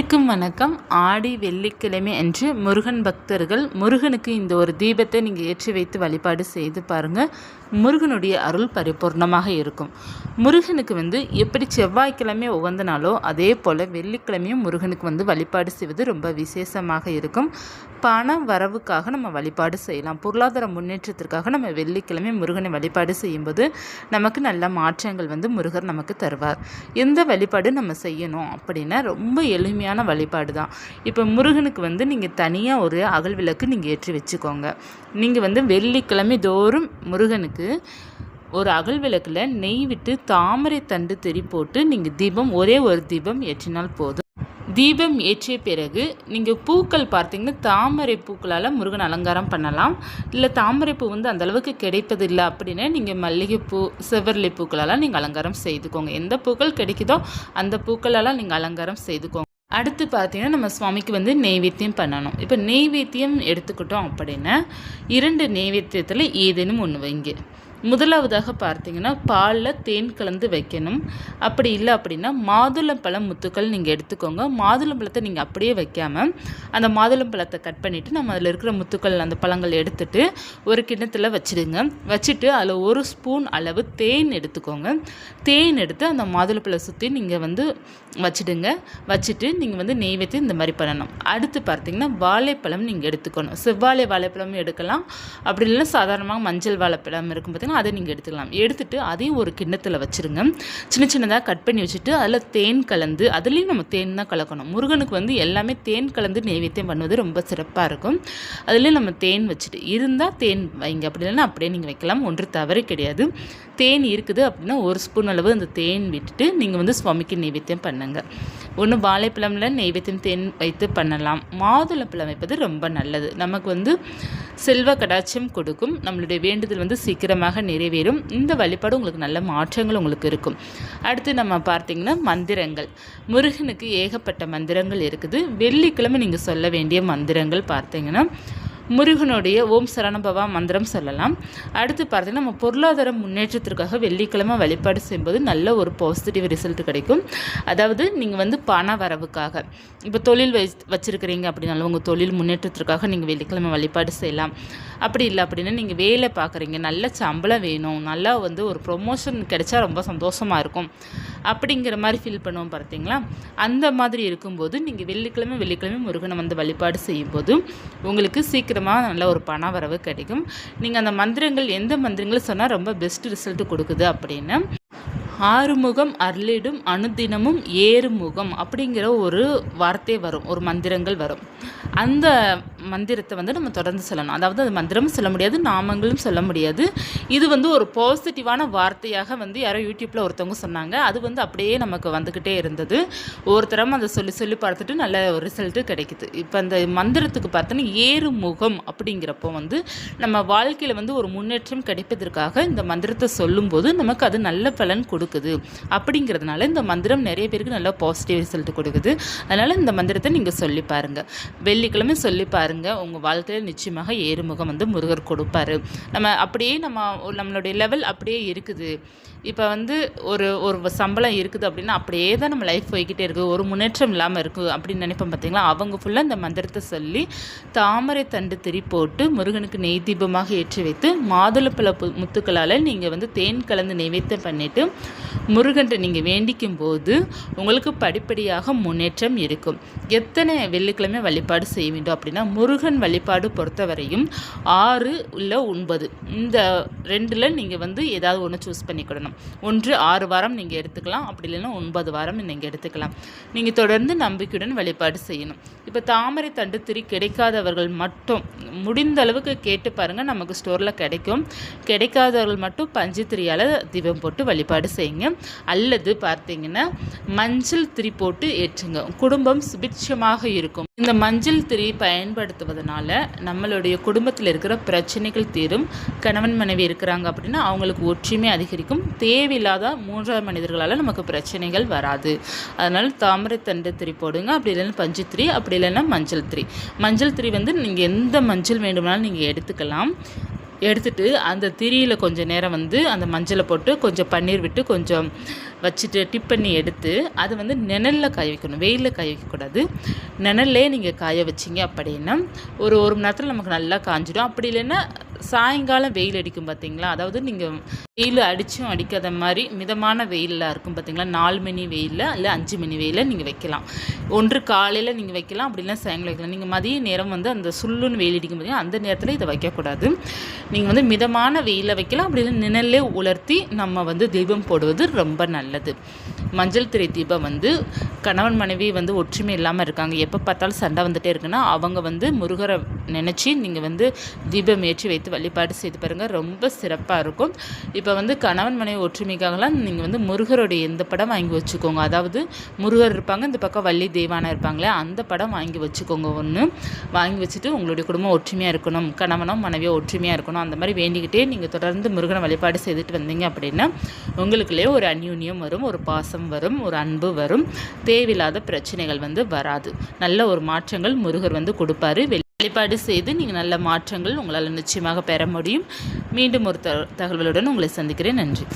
இருக்கும் வணக்கம். ஆடி வெள்ளிக்கிழமை அன்று முருகன் பக்தர்கள் முருகனுக்கு இந்த ஒரு தீபத்தை நீங்கள் ஏற்றி வைத்து வழிபாடு செய்து பாருங்கள் முருகனுடைய அருள் பரிபூர்ணமாக இருக்கும். முருகனுக்கு வந்து எப்படி செவ்வாய்க்கிழமை உகந்த நாளோ அதே போல் வெள்ளிக்கிழமையும் முருகனுக்கு வந்து வழிபாடு செய்வது ரொம்ப விசேஷமாக இருக்கும். பண வரவுக்காக நம்ம வழிபாடு செய்யலாம். பொருளாதார முன்னேற்றத்திற்காக நம்ம வெள்ளிக்கிழமை முருகனை வழிபாடு செய்யும்போது நமக்கு நல்ல மாற்றங்கள் வந்து முருகர் நமக்கு தருவார். எந்த வழிபாடு நம்ம செய்யணும் அப்படின்னா ரொம்ப எளிமையான வழிபாடு தான். இப்போ முருகனுக்கு வந்து நீங்கள் தனியாக ஒரு அகல் விளக்கு நீங்கள் ஏற்றி வச்சுக்கோங்க. நீங்கள் வந்து வெள்ளிக்கிழமை தோறும் முருகனுக்கு ஒரு அகல் விளக்கில் நெய் விட்டு தாமரை தண்டு தெரி போட்டு நீங்கள் தீபம் ஒரே ஒரு தீபம் ஏற்றினால் போதும். தீபம் ஏற்றிய பிறகு நீங்கள் பூக்கள் பார்த்தீங்கன்னா தாமரை பூக்களால் முருகன் அலங்காரம் பண்ணலாம். இல்லை தாமரை பூ வந்து அந்தளவுக்கு கிடைப்பதில்லை அப்படின்னா நீங்கள் மல்லிகைப்பூ செவ்வரளி பூக்களால் நீங்கள் அலங்காரம் செய்துக்கோங்க. எந்த பூக்கள் கிடைக்குதோ அந்த பூக்களால் நீங்கள் அலங்காரம் செய்துக்கோங்க. அடுத்து பார்த்திங்கன்னா நம்ம சுவாமிக்கு வந்து நெய்வேத்தியம் பண்ணணும். இப்போ நெய்வேத்தியம் எடுத்துக்கிட்டோம் அப்படின்னா இரண்டு நெய்வேத்தியத்தில் ஏதேனும் ஒன்று வைங்க. முதலாவதாக பார்த்தீங்கன்னா பாலில் தேன் கலந்து வைக்கணும். அப்படி இல்லை அப்படின்னா மாதுளம்பழம் முத்துக்கள் நீங்கள் எடுத்துக்கோங்க. மாதுளம்பழத்தை நீங்கள் அப்படியே வைக்காமல் அந்த மாதுளம்பழத்தை கட் பண்ணிவிட்டு நம்ம அதில் இருக்கிற முத்துக்கள் அந்த பழங்கள் எடுத்துட்டு ஒரு கிண்ணத்தில் வச்சுடுங்க. வச்சுட்டு அதில் ஒரு ஸ்பூன் அளவு தேன் எடுத்துக்கோங்க. தேன் எடுத்து அந்த மாதுளம்பழம் சுற்றி நீங்கள் வந்து வச்சுடுங்க. வச்சுட்டு நீங்கள் வந்து நெய்வேத்தி இந்த மாதிரி பண்ணணும். அடுத்து பார்த்தீங்கன்னா வாழைப்பழம் நீங்கள் எடுத்துக்கணும். செவ்வாழை வாழைப்பழமும் எடுக்கலாம். அப்படி இல்லைன்னா சாதாரணமாக மஞ்சள் வாழைப்பழம் இருக்கும் பார்த்திங்கன்னா அதை நீங்கள் எடுத்துக்கலாம். எடுத்துட்டு அதையும் ஒரு கிண்ணத்தில் வச்சுருங்க. சின்ன சின்னதாக கட் பண்ணி வச்சுட்டு அதில் தேன் கலந்து அதுலேயும் நம்ம தேன் தான் கலக்கணும். முருகனுக்கு வந்து எல்லாமே தேன் கலந்து நெய்வேத்தியம் பண்ணுவது ரொம்ப சிறப்பாக இருக்கும். அதுலேயும் நம்ம தேன் வச்சுட்டு இருந்தால் தேன் வைங்க. அப்படி இல்லைன்னா அப்படியே நீங்கள் வைக்கலாம். ஒன்று தவறு கிடையாது. தேன் இருக்குது அப்படின்னா ஒரு ஸ்பூன் அளவு அந்த தேன் விட்டுட்டு நீங்கள் வந்து சுவாமிக்கு நெய்வேத்தியம் பண்ணுங்க. ஒன்று வாழைப்பழமில் நெய்வேத்தியம் தேன் வைத்து பண்ணலாம். மாதுளப்பழம் வைப்பது ரொம்ப நல்லது. நமக்கு வந்து செல்வ கடாட்சியம் கொடுக்கும். நம்மளுடைய வேண்டுதல் வந்து சீக்கிரமாக நிறைவேறும். இந்த வழிபாடு உங்களுக்கு நல்ல மாற்றங்கள் உங்களுக்கு இருக்கும். அடுத்து நம்ம பார்த்தீங்கன்னா மந்திரங்கள். முருகனுக்கு ஏகப்பட்ட மந்திரங்கள் இருக்குது. வெள்ளிக்கிழமை நீங்கள் சொல்ல வேண்டிய மந்திரங்கள் பார்த்தீங்கன்னா முருகனுடைய ஓம் சரணபவா மந்திரம் சொல்லலாம். அடுத்து பார்த்தீங்கன்னா நம்ம பொருளாதார முன்னேற்றத்திற்காக வெள்ளிக்கிழமை வழிபாடு செய்யும்போது நல்ல ஒரு பாசிட்டிவ் ரிசல்ட் கிடைக்கும். அதாவது நீங்கள் வந்து பண வரவுக்காக இப்போ தொழில் வை வச்சுருக்கிறீங்க அப்படின்னாலும் உங்கள் தொழில் முன்னேற்றத்திற்காக நீங்கள் வெள்ளிக்கிழமை வழிபாடு செய்யலாம். அப்படி இல்லை அப்படின்னா நீங்கள் வேலை பார்க்குறீங்க நல்ல சம்பளம் வேணும் நல்லா வந்து ஒரு ப்ரொமோஷன் கிடைச்சா ரொம்ப சந்தோஷமாக இருக்கும். அப்படிங்கிற மாதிரி ஃபீல் பண்ணுவோம் பார்த்தீங்களா? அந்த மாதிரி இருக்கும்போது நீங்கள் வெள்ளிக்கிழமை வெள்ளிக்கிழமை முருகனை வந்து வழிபாடு செய்யும்போது உங்களுக்கு சீக்கிரமாக நல்ல ஒரு பண வரவு கிடைக்கும். நீங்கள் அந்த மந்திரங்கள் எந்த மந்திரங்கள் சொன்னால் ரொம்ப பெஸ்ட் ரிசல்ட் கொடுக்குது அப்படின்னு. ஆறுமுகம் அருளிடும் அனுதினமும் ஏறுமுகம் அப்படிங்கிற ஒரு வார்த்தை வரும் ஒரு மந்திரங்கள் வரும். அந்த மந்திரத்தை வந்து நம்ம தொடர்ந்து சொல்லணும். அதாவது அது மந்திரமும் சொல்ல முடியாது நாமங்களும் சொல்ல முடியாது. இது வந்து ஒரு பாசிட்டிவான வார்த்தையாக வந்து யாரோ யூடியூப்பில் ஒருத்தவங்க சொன்னாங்க. அது வந்து அப்படியே நமக்கு வந்துக்கிட்டே இருந்தது. ஒருத்தரம் அதை சொல்லி சொல்லி பார்த்துட்டு நல்ல ஒரு ரிசல்ட்டு கிடைக்குது. இப்போ அந்த மந்திரத்துக்கு பார்த்தோன்னா ஏறுமுகம் அப்படிங்கிறப்போ வந்து நம்ம வாழ்க்கையில் வந்து ஒரு முன்னேற்றம் கிடைப்பதற்காக இந்த மந்திரத்தை சொல்லும்போது நமக்கு அது நல்ல பலன் கொடுக்குது. அப்படிங்கிறதுனால இந்த மந்திரம் நிறைய பேருக்கு நல்ல பாசிட்டிவ் ரிசல்ட் கொடுக்குது. அதனால் இந்த மந்திரத்தை நீங்கள் சொல்லி பாருங்கள் வெள்ளிக்கிழமை சொல்லி பாருங்கள் உங்கள் வாழ்க்கையில் நிச்சயமாக ஏறுமுகம் வந்து முருகர் கொடுப்பாரு. நம்ம அப்படியே நம்ம ஒரு நம்மளுடைய லெவல் அப்படியே இருக்குது. இப்போ வந்து ஒரு ஒரு சம்பளம் இருக்குது அப்படின்னா அப்படியே தான் நம்ம லைஃப் போய்கிட்டே இருக்குது ஒரு முன்னேற்றம் இல்லாமல் இருக்குது அப்படின்னு நினைப்போம் பார்த்தீங்களா அவங்க ஃபுல்லாக இந்த மந்திரத்தை சொல்லி தாமரை தண்டு திரி போட்டு முருகனுக்கு நெய் தீபமாக ஏற்றி வைத்து மாதுளப்பழ பு- முத்துக்களால் நீங்கள் வந்து தேன் கலந்து நைவேத்தியம் பண்ணிவிட்டு முருகன்ட்ட நீங்கள் வேண்டிக்கும் போது உங்களுக்கு படிப்படியாக முன்னேற்றம் இருக்கும். எத்தனை வெள்ளிக்கிழமை வழிபாடு செய்ய வேண்டும் அப்படின்னா முருகன் வழிபாடு பொறுத்தவரையும் ஆறு இல்லை ஒன்பது. இந்த ரெண்டில் நீங்கள் வந்து ஏதாவது ஒன்று சூஸ் பண்ணிக்கிடணும் ஒன்று ஆறு வாரம் நீங்கள் எடுத்துக்கலாம் அப்படி இல்லைன்னா ஒன்பது வாரம் நீங்கள் எடுத்துக்கலாம். நீங்கள் தொடர்ந்து நம்பிக்கையுடன் வழிபாடு செய்யணும். இப்போ தாமரை தண்டு திரி கிடைக்காதவர்கள் மட்டும் முடிந்த அளவுக்கு கேட்டு பாருங்கள் நமக்கு ஸ்டோரில் கிடைக்கும். கிடைக்காதவர்கள் மட்டும் பஞ்சு திரியால் தீபம் போட்டு வழிபாடு செய்யுங்க. அல்லது பார்த்தீங்கன்னா மஞ்சள் திரி போட்டு ஏற்றுங்க. குடும்பம் சுபிட்சமாக இருக்கும். இந்த மஞ்சள் திரி பயன்படுத்துவதனால நம்மளுடைய குடும்பத்தில் இருக்கிற பிரச்சனைகள் தீரும். கணவன் மனைவி இருக்கிறாங்க அப்படின்னா அவங்களுக்கு ஒற்றுமை அதிகரிக்கும். தேவையில்லாத மூன்றாவது மனிதர்களால் நமக்கு பிரச்சனைகள் வராது. அதனால் தாமரை தண்டு திரி போடுங்க. அப்படி இல்லைன்னா பஞ்சு திரி அப்படி இல்லைன்னா மஞ்சள் திரி. மஞ்சள் திரி வந்து நீங்கள் எந்த மஞ்சள் வேண்டுமானாலும் நீங்கள் எடுத்துக்கலாம். எடுத்துட்டு அந்த திரியில் கொஞ்சம் நேரம் வந்து அந்த மஞ்சளை போட்டு கொஞ்சம் பன்னீர் விட்டு கொஞ்சம் வச்சுட்டு டிப் பண்ணி எடுத்து அது வந்து நிழலில் காய வைக்கணும் வெயிலில் காய வைக்கக்கூடாது நிழல்லே நீங்கள் காய வச்சிங்க அப்படின்னா ஒரு ஒரு மணி நேரத்தில் நமக்கு நல்லா காஞ்சிடும். அப்படி இல்லைன்னா சாயங்காலம் வெயில் அடிக்கும் பார்த்தீங்களா அதாவது நீங்கள் வெயில் அடித்தும் அடிக்காத மாதிரி மிதமான வெயிலில் இருக்கும் பார்த்தீங்களா நாலு மணி வெயிலில் இல்லை அஞ்சு மணி வெயிலில் நீங்கள் வைக்கலாம். ஒன்று காலையில் நீங்கள் வைக்கலாம் அப்படின்னா சாயங்காலம் வைக்கலாம். நீங்கள் மதிய நேரம் வந்து அந்த சுள்ளுன்னு வெயில் அடிக்கும் பார்த்தீங்கன்னா அந்த நேரத்தில் இதை வைக்கக்கூடாது. நீங்கள் வந்து மிதமான வெயிலில் வைக்கலாம் அப்படி இல்லை நிழல்லே உலர்த்தி நம்ம வந்து தீபம் போடுவது ரொம்ப நல்லது. மஞ்சள் திரை தீபம் வந்து கணவன் மனைவி வந்து ஒற்றுமை இல்லாமல் இருக்காங்க. எப்போ பார்த்தாலும் சண்டை வந்துட்டே இருக்குன்னா அவங்க வந்து முருகரை நினச்சி நீங்கள் வந்து தீபம் ஏற்றி வைத்து வழிபாடு செய்து பாருங்கள் ரொம்ப சிறப்பாக இருக்கும். இப்போ வந்து கணவன் மனைவி ஒற்றுமைக்காகலாம் நீங்கள் வந்து முருகருடைய எந்த படம் வாங்கி வச்சுக்கோங்க. அதாவது முருகர் இருப்பாங்க இந்த பக்கம் வள்ளி தெய்வானா இருப்பாங்களே அந்த படம் வாங்கி வச்சுக்கோங்க. ஒன்று வாங்கி வச்சுட்டு உங்களுடைய குடும்பம் ஒற்றுமையாக இருக்கணும். கணவனும் மனைவியோ ஒற்றுமையாக இருக்கணும். அந்த மாதிரி வேண்டிக்கிட்டே நீங்கள் தொடர்ந்து முருகனை வழிபாடு செய்துட்டு வந்தீங்க அப்படின்னா உங்களுக்குள்ளே ஒரு அந்யூன்யம் வரும் ஒரு பாசம் வரும் ஒரு அன்பு வரும் தேவையில்லாத பிரச்சனைகள் வந்து வராது. நல்ல ஒரு மாற்றங்கள் முருகர் வந்து கொடுப்பாரு. வழிபாடு செய்து நீங்கள் நல்ல மாற்றங்கள் உங்களால் நிச்சயமாக பெற முடியும். மீண்டும் ஒரு தகவலுடன் உங்களை சந்திக்கிறேன். நன்றி.